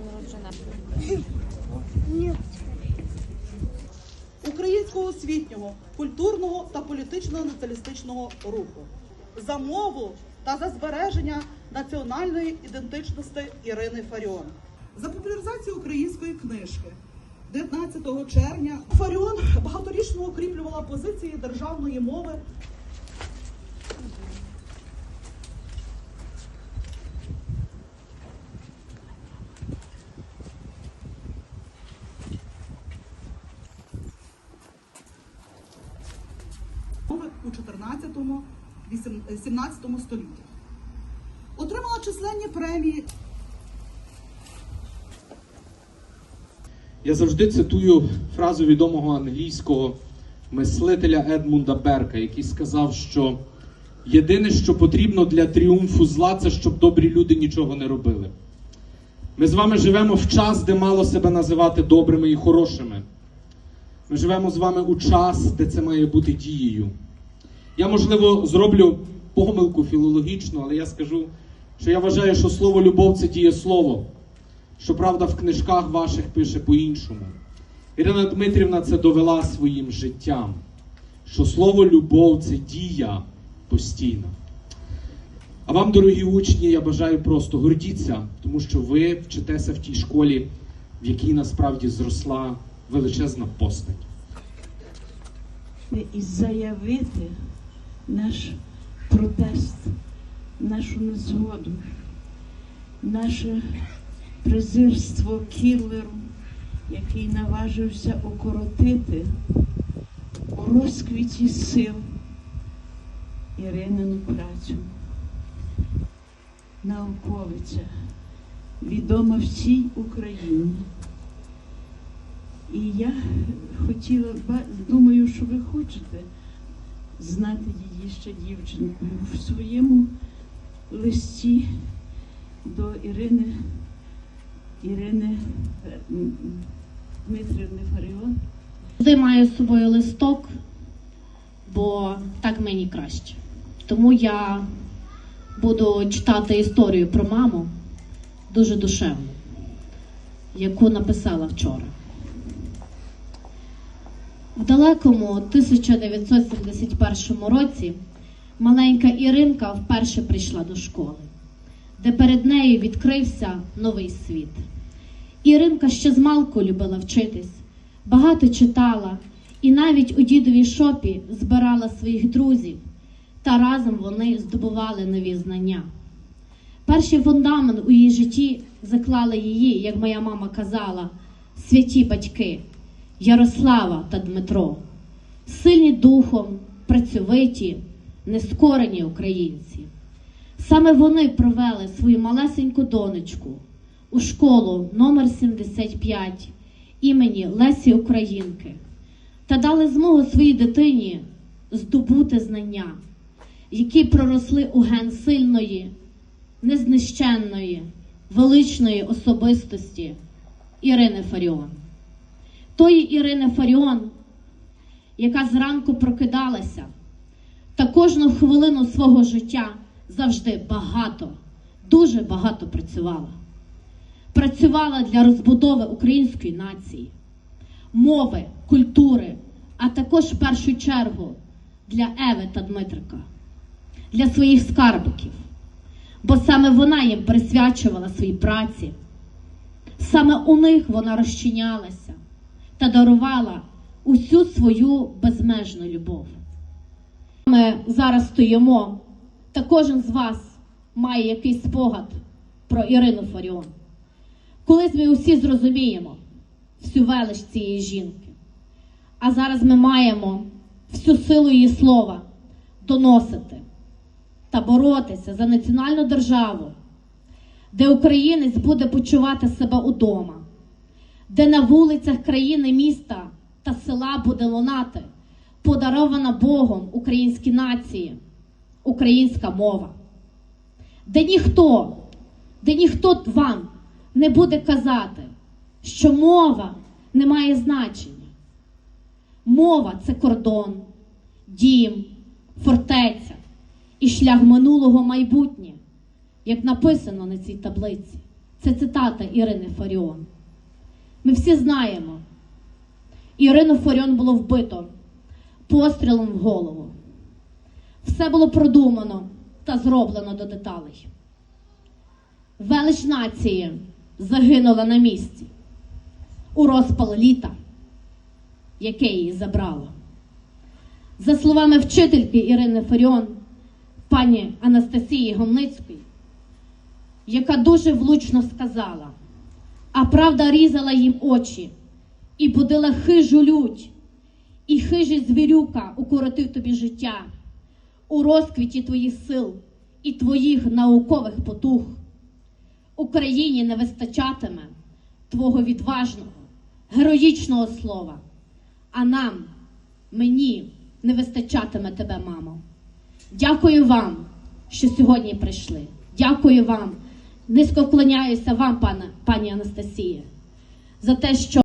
народжена. українського освітнього, культурного та політичного націоналістичного руху, за мову та за збереження національної ідентичності Ірини Фаріон, за популяризацію української книжки. 19 червня Фаріон багаторічно укріплювала позиції державної мови у 14-17 столітті. Отримала численні премії Я завжди цитую фразу відомого англійського мислителя Едмунда Берка, який сказав, що єдине, що потрібно для тріумфу зла, це щоб добрі люди нічого не робили. Ми з вами живемо в час, де мало себе називати добрими і хорошими. Ми живемо з вами у час, де це має бути дією. Я, можливо, зроблю помилку філологічну, але я скажу, що я вважаю, що слово любов це дієслово. Щоправда, в книжках ваших пише по-іншому. Ірина Дмитрівна це довела своїм життям, що слово любов це дія постійна. А вам, дорогі учні, я бажаю просто гордіться, тому що ви вчитеся в тій школі, в якій насправді зросла величезна постать. і заявити наш протест, нашу незгоду, наше презирство кілеру, який наважився укоротити у розквіті сил Іринину працю. Науковиця, відома всій Україні. І я хотіла, думаю, що ви хочете знати її ще дівчинкою в своєму листі до Ірини, Ірини е, Дмитрівни Фаріон. Завжди маю з собою листок, бо так мені краще. Тому я буду читати історію про маму дуже душевну, яку написала вчора. В далекому 1971 році маленька Іринка вперше прийшла до школи, де перед нею відкрився новий світ. Іринка ще змалку любила вчитись, багато читала і навіть у дідовій шопі збирала своїх друзів, та разом вони здобували нові знання. Перший фундамент у її житті заклали її, як моя мама казала, святі батьки Ярослава та Дмитро, сильні духом, працьовиті, нескорені українці. Саме вони провели свою малесеньку донечку у школу номер 75 імені Лесі Українки та дали змогу своїй дитині здобути знання, які проросли у ген сильної, незнищенної, величної особистості Ірини Фаріон. Тої Ірини Фаріон, яка зранку прокидалася та кожну хвилину свого життя завжди багато, дуже багато працювала. Працювала для розбудови української нації, мови, культури, а також в першу чергу для Еви та Дмитрика, для своїх скарбиків. Бо саме вона їм присвячувала свої праці. Саме у них вона розчинялася та дарувала усю свою безмежну любов. Ми зараз стоїмо, та кожен з вас має якийсь спогад про Ірину Фаріон. Колись ми усі зрозуміємо всю велич цієї жінки. А зараз ми маємо всю силу її слова доносити та боротися за національну державу, де українець буде почувати себе удома, де на вулицях країни, міста та села буде лунати подарована Богом українській нації, українська мова, де ніхто, де ніхто вам не буде казати, що мова не має значення. Мова це кордон, дім, фортеця і шлях минулого майбутнє, як написано на цій таблиці. Це цитата Ірини Фаріон. Ми всі знаємо, Ірину Фаріон було вбито пострілом в голову. Все було продумано та зроблено до деталей. Велич нації загинула на місці у розпал літа, яке її забрало. За словами вчительки Ірини Фаріон, пані Анастасії Гомницької, яка дуже влучно сказала, а правда різала їм очі і будила хижу лють, і хижий звірюка укоротив тобі життя у розквіті твоїх сил і твоїх наукових потуг. Україні не вистачатиме твого відважного, героїчного слова, а нам, мені, не вистачатиме тебе, мамо. Дякую вам, що сьогодні прийшли. Дякую вам. Низько вклоняюся вам, пане, пані Анастасія, за те, що.